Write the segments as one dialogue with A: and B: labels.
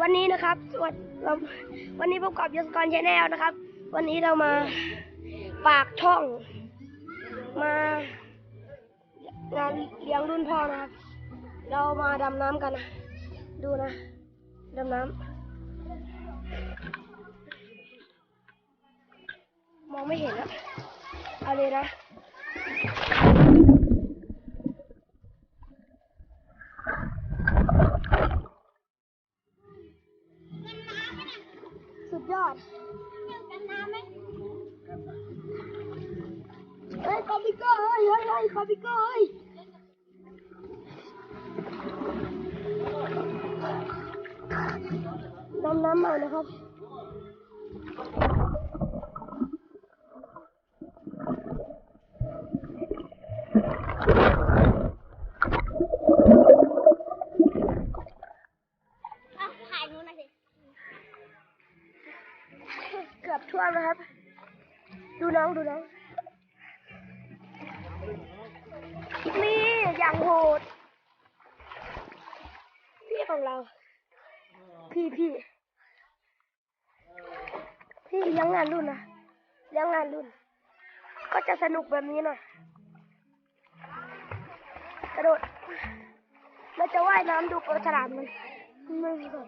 A: วันนี้นะครับวันเราวันนี้พบกับยศกรชาแนลนะครับ วันนี้เรามาปากช่อง มางานเลี้ยงรุ่นพ่อนะครับ เรามาดำน้ำกันนะ ดูนะดำน้ำมองไม่เห็นอะเอาเลยนะ สุดยอดเฮ้ยคอมพิวเตอร์เฮ้ยเฮ้ยเฮ้ยคอมพิวเตอร์เฮ้ยดำน้ำมานะครับ
B: ถ่ายนู้นหน่อยสิ
A: เกือบท่วมนะครับ ดูน้องดูน้อง นี่อย่างโหด พี่ของเรา พี่พี่พี่เลี้ยงงานรุ่นนะเลี้ยงงานรุ่น ก็จะสนุกแบบนี้หน่อยกระโดดเราจะว่ายน้ำดูปลาฉลามมันไม่สน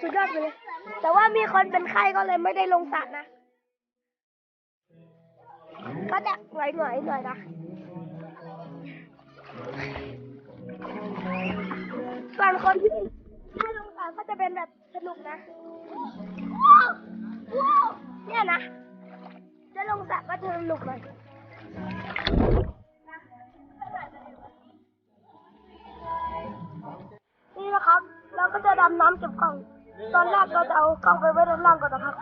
A: สุดยอดเลย แต่ว่ามีคนเป็นไข้ก็เลยไม่ได้ลงสระนะ ก็จะไหวหน่อยหน่อยนะ ส่วนคนที่ถ้าลงสระก็จะเป็นแบบสนุกนะ เนี่ยนะ จะลงสระก็จะสนุกหน่อยำน้ำเก็บกล่อง ตอนแรกเราจะเอากล่องไปไว้ด้านล่างก่อนนะครับ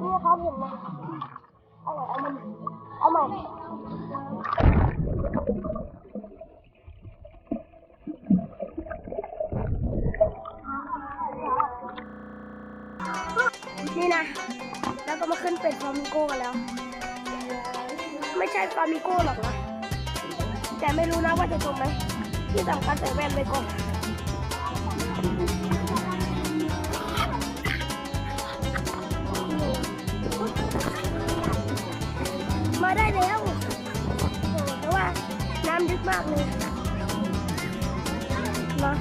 A: นี่ครับเห็นไหมเอาใหม่เอามันเอาใหม่นี่นะ แล้วก็มาขึ้นเป็นฟลามิงโก้กันแล้ว ไม่ใช่ฟามิโก้หรอกนะ แต่ไม่รู้นะว่าจะจมไหมที่สำคัญใส่แว่นไปก่อนมาได้แล้วแต่ว่าน้ำลึกมากเลยมา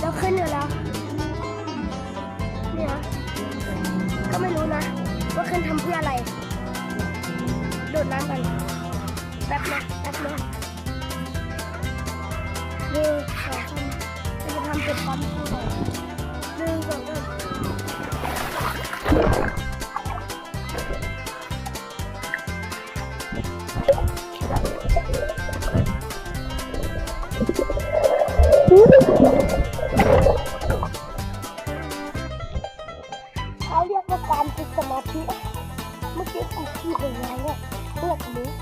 A: เราขึ้นอยู่แล้วเนี่ยก็ไม่รู้นะ ว่าขึ้นทำเพื่ออะไร ดน้ำกันแป๊บนะแป๊บนะหนึ่งสองสามเราจะทำเป็นปั๊มคู่ก่อนหนึ่งสองสามเขาเรียกว่าการฝึกสมาธิเมื่อกี้กูขี้ไปแล้ว พวกมุก